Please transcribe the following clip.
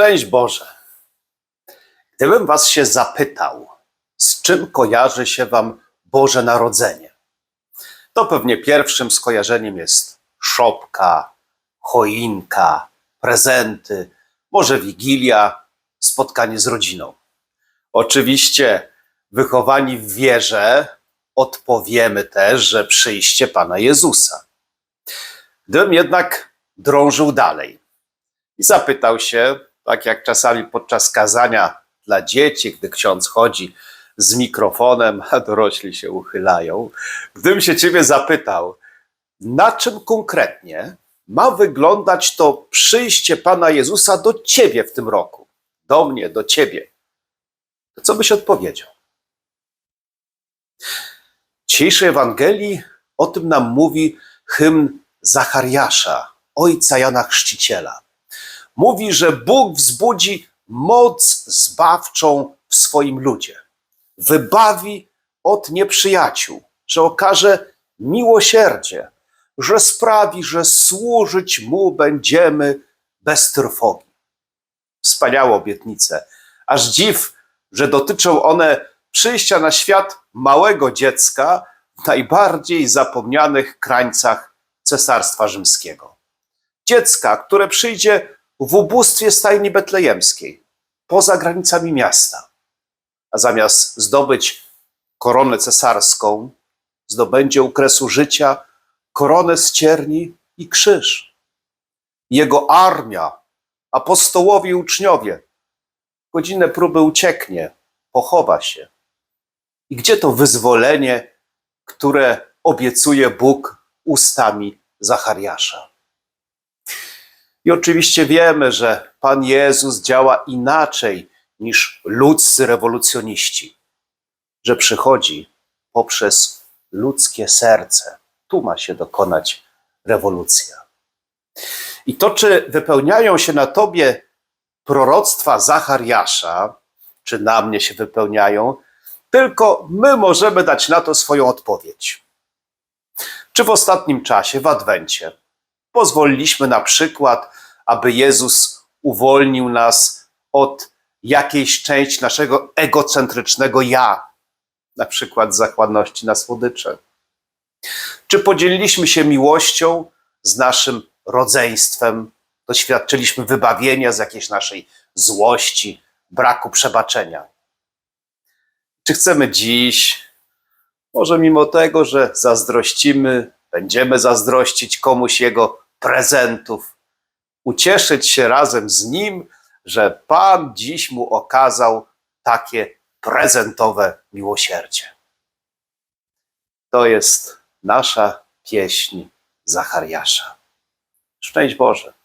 Szczęść Boże. Gdybym Was się zapytał, z czym kojarzy się Wam Boże Narodzenie, to pewnie pierwszym skojarzeniem jest szopka, choinka, prezenty, może wigilia, spotkanie z rodziną. Oczywiście, wychowani w wierze, odpowiemy też, że przyjście Pana Jezusa. Gdybym jednak drążył dalej i zapytał się, tak jak czasami podczas kazania dla dzieci, gdy ksiądz chodzi z mikrofonem, a dorośli się uchylają, gdybym się ciebie zapytał, na czym konkretnie ma wyglądać to przyjście Pana Jezusa do ciebie w tym roku, do mnie, do ciebie, co byś odpowiedział? Dzisiejszej Ewangelii o tym nam mówi hymn Zachariasza, ojca Jana Chrzciciela. Mówi, że Bóg wzbudzi moc zbawczą w swoim ludzie. Wybawi od nieprzyjaciół, że okaże miłosierdzie, że sprawi, że służyć Mu będziemy bez trwogi. Wspaniałe obietnice. Aż dziw, że dotyczą one przyjścia na świat małego dziecka w najbardziej zapomnianych krańcach Cesarstwa Rzymskiego. Dziecka, które przyjdzie w ubóstwie stajni betlejemskiej, poza granicami miasta, a zamiast zdobyć koronę cesarską, zdobędzie u kresu życia koronę z cierni i krzyż. Jego armia, apostołowie uczniowie, godzinę próby ucieknie, pochowa się. I gdzie to wyzwolenie, które obiecuje Bóg ustami Zachariasza? I oczywiście wiemy, że Pan Jezus działa inaczej niż ludzcy rewolucjoniści, że przychodzi poprzez ludzkie serce. Tu ma się dokonać rewolucja. I to, czy wypełniają się na tobie proroctwa Zachariasza, czy na mnie się wypełniają, tylko my możemy dać na to swoją odpowiedź. Czy w ostatnim czasie, w Adwencie, pozwoliliśmy na przykład, aby Jezus uwolnił nas od jakiejś części naszego egocentrycznego ja, na przykład zachładności na słodycze? Czy podzieliliśmy się miłością z naszym rodzeństwem, doświadczyliśmy wybawienia z jakiejś naszej złości, braku przebaczenia? Czy chcemy dziś, może mimo tego, że zazdrościmy, będziemy zazdrościć komuś jego prezentów, ucieszyć się razem z nim, że Pan dziś mu okazał takie prezentowe miłosierdzie? To jest nasza pieśń Zachariasza. Szczęść Boże.